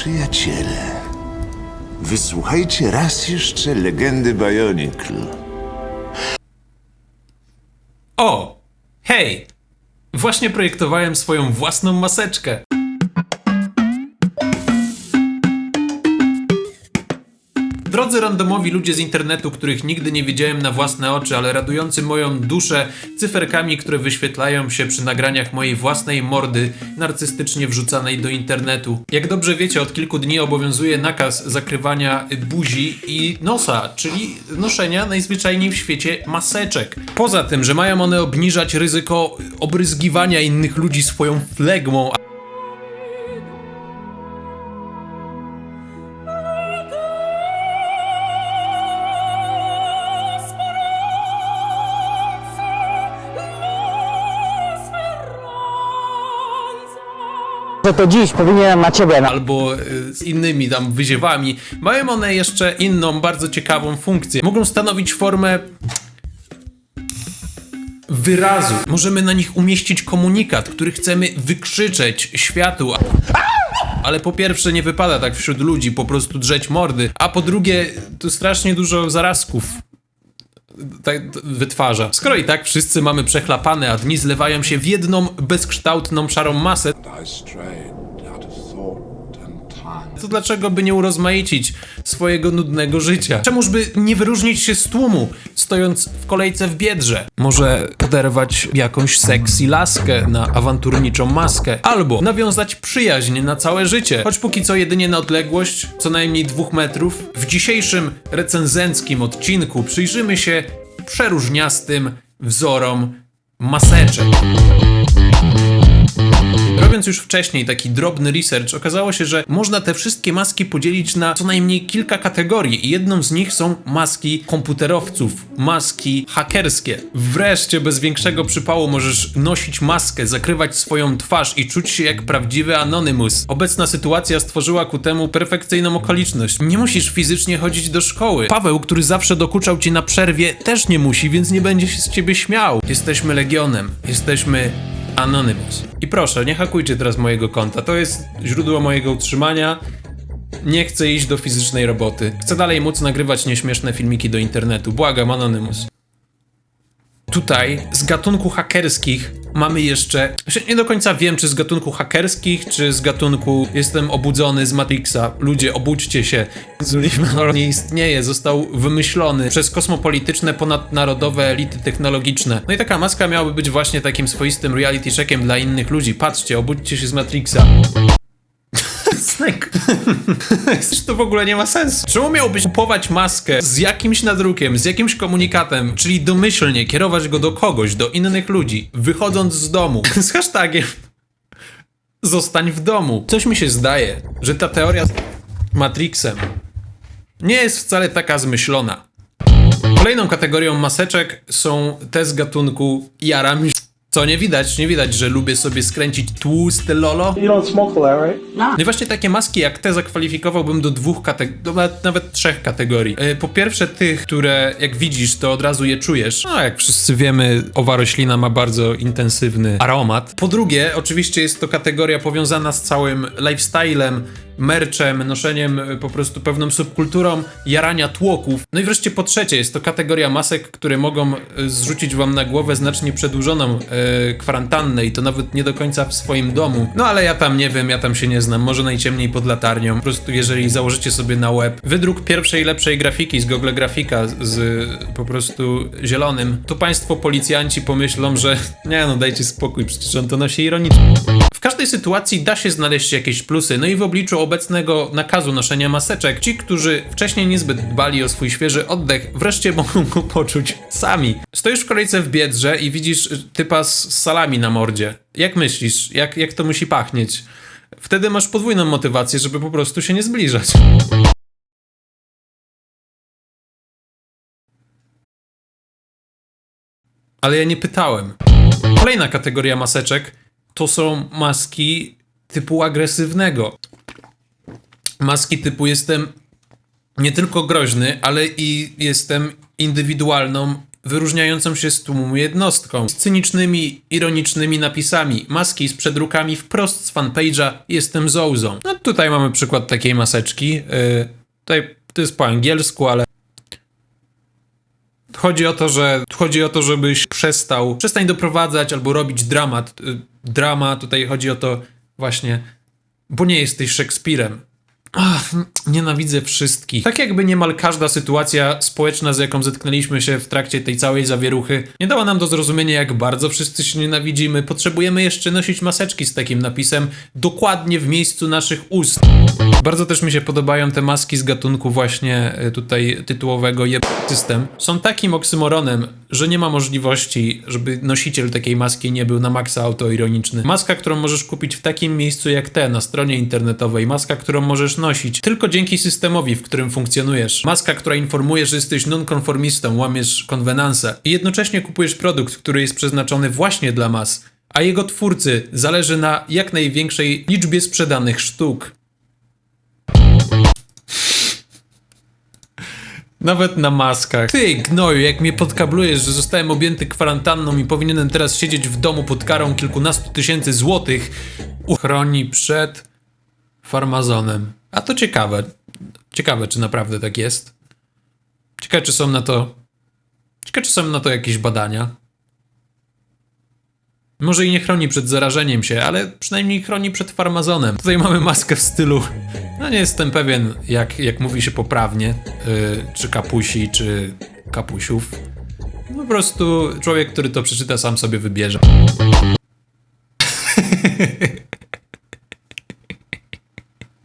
Przyjaciele, wysłuchajcie raz jeszcze legendy Bionicle. O! Hej! Właśnie projektowałem swoją własną maseczkę. Drodzy randomowi ludzie z internetu, których nigdy nie widziałem na własne oczy, ale radujący moją duszę cyferkami, które wyświetlają się przy nagraniach mojej własnej mordy narcystycznie wrzucanej do internetu. Jak dobrze wiecie, od kilku dni obowiązuje nakaz zakrywania buzi i nosa, czyli noszenia najzwyczajniej w świecie maseczek. Poza tym, że mają one obniżać ryzyko obryzgiwania innych ludzi swoją flegmą, że to dziś powinienem na ciebie na... albo y, z innymi tam wyziewami, mają one jeszcze inną, bardzo ciekawą funkcję. Mogą stanowić formę wyrazu. Możemy na nich umieścić komunikat, który chcemy wykrzyczeć światu. Ale po pierwsze nie wypada tak wśród ludzi po prostu drzeć mordy, a po drugie to strasznie dużo zarazków tak wytwarza. Skoro i tak wszyscy mamy przechlapane, a dni zlewają się w jedną bezkształtną szarą masę, to dlaczego by nie urozmaicić swojego nudnego życia? Czemuż by nie wyróżnić się z tłumu, stojąc w kolejce w biedrze? Może poderwać jakąś sexy laskę na awanturniczą maskę, albo nawiązać przyjaźń na całe życie, choć póki co jedynie na odległość co najmniej dwóch metrów. W dzisiejszym recenzenckim odcinku przyjrzymy się przeróżniastym wzorom maseczek. Robiąc już wcześniej taki drobny research, okazało się, że można te wszystkie maski podzielić na co najmniej kilka kategorii i jedną z nich są maski komputerowców, maski hakerskie. Wreszcie bez większego przypału możesz nosić maskę, zakrywać swoją twarz i czuć się jak prawdziwy Anonymous. Obecna sytuacja stworzyła ku temu perfekcyjną okoliczność. Nie musisz fizycznie chodzić do szkoły. Paweł, który zawsze dokuczał ci na przerwie, też nie musi, więc nie będzie się z ciebie śmiał. Jesteśmy Legionem. Jesteśmy Anonymous. I proszę, nie hakujcie teraz mojego konta. To jest źródło mojego utrzymania. Nie chcę iść do fizycznej roboty. Chcę dalej móc nagrywać nieśmieszne filmiki do internetu. Błagam, Anonymous. Tutaj z gatunku hakerskich mamy jeszcze. Znaczy, Nie do końca wiem, czy z gatunku hakerskich, czy z gatunku jestem obudzony z Matrixa. Ludzie, obudźcie się. Zulimanor nie istnieje, został wymyślony przez kosmopolityczne, ponadnarodowe elity technologiczne. No i taka maska miałaby być właśnie takim swoistym reality checkiem dla innych ludzi. Patrzcie, obudźcie się z Matrixa. To w ogóle nie ma sensu. Czemu miałbyś kupować maskę z jakimś nadrukiem, z jakimś komunikatem, czyli domyślnie kierować go do kogoś, do innych ludzi, wychodząc z domu z hashtagiem zostań w domu. Coś mi się zdaje, że ta teoria z Matrixem nie jest wcale taka zmyślona. Kolejną kategorią maseczek są te z gatunku jaram co nie widać, nie widać, że lubię sobie skręcić tłusty lolo. You don't smoke a lot, right? No i właśnie takie maski jak te zakwalifikowałbym do dwóch kategorii, nawet, nawet trzech kategorii. E, Po pierwsze tych, które jak widzisz, to od razu je czujesz. No jak wszyscy wiemy, owa roślina ma bardzo intensywny aromat. Po drugie, oczywiście jest to kategoria powiązana z całym lifestylem, merchem, noszeniem e, po prostu pewną subkulturą jarania tłoków. No i wreszcie po trzecie jest to kategoria masek, które mogą e, zrzucić wam na głowę znacznie przedłużoną e, kwarantannę i to nawet nie do końca w swoim domu. No ale ja tam nie wiem, ja tam się nie znam, może najciemniej pod latarnią. Po prostu jeżeli założycie sobie na web wydruk pierwszej lepszej grafiki z Google Grafika z, z po prostu zielonym, to państwo policjanci pomyślą, że nie no dajcie spokój, przecież on to nosi ironicznie. W każdej sytuacji da się znaleźć jakieś plusy, no i w obliczu obecnego nakazu noszenia maseczek, ci, którzy wcześniej niezbyt dbali o swój świeży oddech, wreszcie mogą go poczuć sami. Stoisz w kolejce w Biedrze i widzisz typa z salami na mordzie. Jak myślisz, jak, jak to musi pachnieć? Wtedy masz podwójną motywację, żeby po prostu się nie zbliżać. Ale ja nie pytałem. Kolejna kategoria maseczek to są maski typu agresywnego. Maski typu jestem nie tylko groźny, ale i jestem indywidualną wyróżniającą się z tłumu jednostką, z cynicznymi, ironicznymi napisami, maski z przedrukami wprost z fanpage'a Jestem Zouzą. No tutaj mamy przykład takiej maseczki. Yy, tutaj to jest po angielsku, ale Chodzi o to, że chodzi o to, żebyś przestał, przestań doprowadzać albo robić dramat. Y, Drama, tutaj chodzi o to właśnie, bo nie jesteś Szekspirem. Ach, nienawidzę wszystkich. Tak jakby niemal każda sytuacja społeczna, z jaką zetknęliśmy się w trakcie tej całej zawieruchy, nie dała nam do zrozumienia, jak bardzo wszyscy się nienawidzimy. Potrzebujemy jeszcze nosić maseczki z takim napisem dokładnie w miejscu naszych ust. Bardzo też mi się podobają te maski z gatunku właśnie e, tutaj tytułowego jeb system. Są takim oksymoronem, że nie ma możliwości, żeby nosiciel takiej maski nie był na maksa autoironiczny. Maska, którą możesz kupić w takim miejscu jak te, na stronie internetowej. Maska, którą możesz nosić tylko dzięki systemowi, w którym funkcjonujesz. Maska, która informuje, że jesteś nonkonformistą, łamiesz konwenanse. I jednocześnie kupujesz produkt, który jest przeznaczony właśnie dla mas. A jego twórcy zależy na jak największej liczbie sprzedanych sztuk. Nawet na maskach. Ty, gnoju, jak mnie podkablujesz, że zostałem objęty kwarantanną i powinienem teraz siedzieć w domu pod karą kilkunastu tysięcy złotych, uchroni przed farmazonem. A to ciekawe. Ciekawe, czy naprawdę tak jest. Ciekawe, czy są na to. Ciekawe, czy są na to jakieś badania. Może i nie chroni przed zarażeniem się, ale przynajmniej chroni przed farmazonem. Tutaj mamy maskę w stylu. No nie jestem pewien, jak, jak mówi się poprawnie, yy, czy kapusi, czy kapusiów. Po prostu człowiek, który to przeczyta, sam sobie wybierze.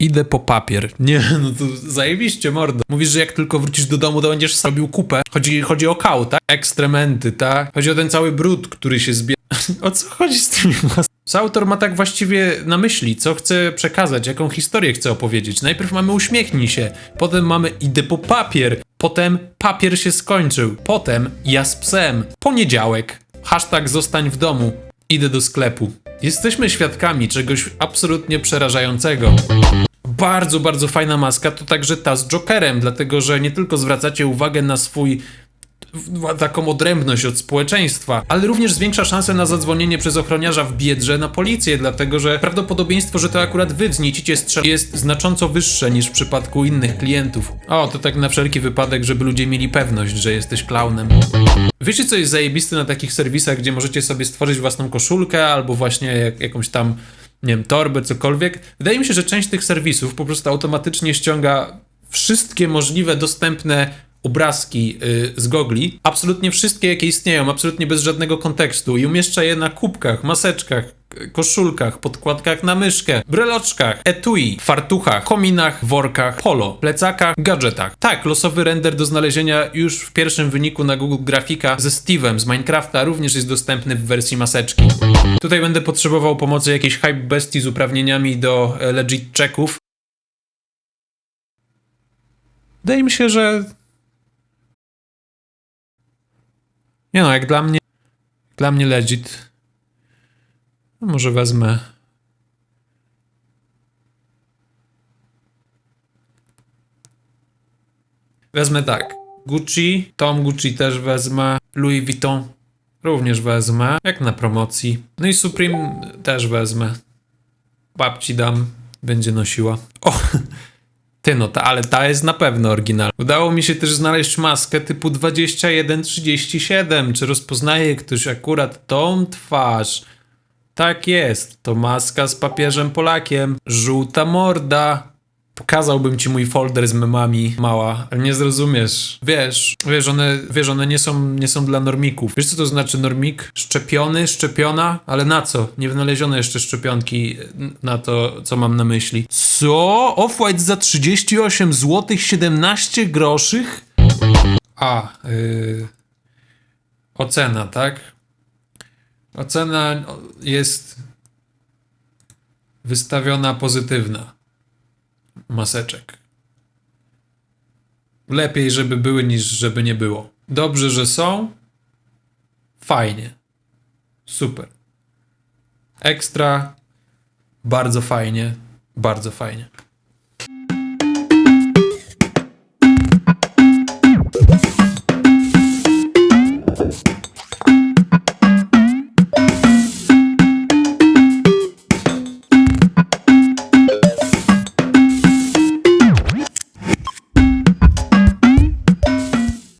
Idę po papier. Nie, no to zajebiście, mordo. Mówisz, że jak tylko wrócisz do domu, to będziesz robił kupę. Chodzi, chodzi o kał, tak? Ekstrementy, tak? Chodzi o ten cały brud, który się zbiera. O co chodzi z tymi Co autor ma tak właściwie na myśli? Co chce przekazać? Jaką historię chce opowiedzieć? Najpierw mamy uśmiechnij się, potem mamy idę po papier, potem papier się skończył, potem ja z psem, poniedziałek, hashtag zostań w domu, idę do sklepu. Jesteśmy świadkami czegoś absolutnie przerażającego. Bardzo, bardzo fajna maska to także ta z Jokerem, dlatego że nie tylko zwracacie uwagę na swój taką odrębność od społeczeństwa, ale również zwiększa szansę na zadzwonienie przez ochroniarza w biedrze na policję, dlatego że prawdopodobieństwo, że to akurat wy wzniecicie strzel jest znacząco wyższe niż w przypadku innych klientów. O, to tak na wszelki wypadek, żeby ludzie mieli pewność, że jesteś klaunem. Wiecie, co jest zajebiste na takich serwisach, gdzie możecie sobie stworzyć własną koszulkę albo właśnie jak, jakąś tam, nie wiem, torbę, cokolwiek? Wydaje mi się, że część tych serwisów po prostu automatycznie ściąga wszystkie możliwe dostępne obrazki y, z gogli, absolutnie wszystkie, jakie istnieją, absolutnie bez żadnego kontekstu i umieszcza je na kubkach, maseczkach, koszulkach, podkładkach na myszkę, breloczkach, etui, fartuchach, kominach, workach, polo, plecakach, gadżetach. Tak, losowy render do znalezienia już w pierwszym wyniku na Google Grafika ze Steve'em z Minecrafta również jest dostępny w wersji maseczki. Tutaj będę potrzebował pomocy jakiejś hype bestii z uprawnieniami do e, legit checków. Wydaje mi się, że Nie no, jak dla mnie. Dla mnie legit. No może wezmę. Wezmę tak. Gucci, Tom Gucci też wezmę. Louis Vuitton również wezmę. Jak na promocji. No i Supreme też wezmę. Babci dam. Będzie nosiła. O! Ty no, ta, ale ta jest na pewno oryginalna. Udało mi się też znaleźć maskę typu 2137. Czy rozpoznaje ktoś akurat tą twarz? Tak jest, to maska z papieżem Polakiem. Żółta morda. Pokazałbym ci mój folder z memami, mała, ale nie zrozumiesz. Wiesz, wiesz, one, wiesz, one nie są, nie są dla normików. Wiesz, co to znaczy normik? Szczepiony, szczepiona? Ale na co? Nie wynaleziono jeszcze szczepionki na to, co mam na myśli. Co? Off-White za 38 zł 17 groszych? A, yy... Ocena, tak? Ocena jest wystawiona pozytywna maseczek. Lepiej, żeby były, niż żeby nie było. Dobrze, że są. Fajnie. Super. Ekstra. Bardzo fajnie. Bardzo fajnie.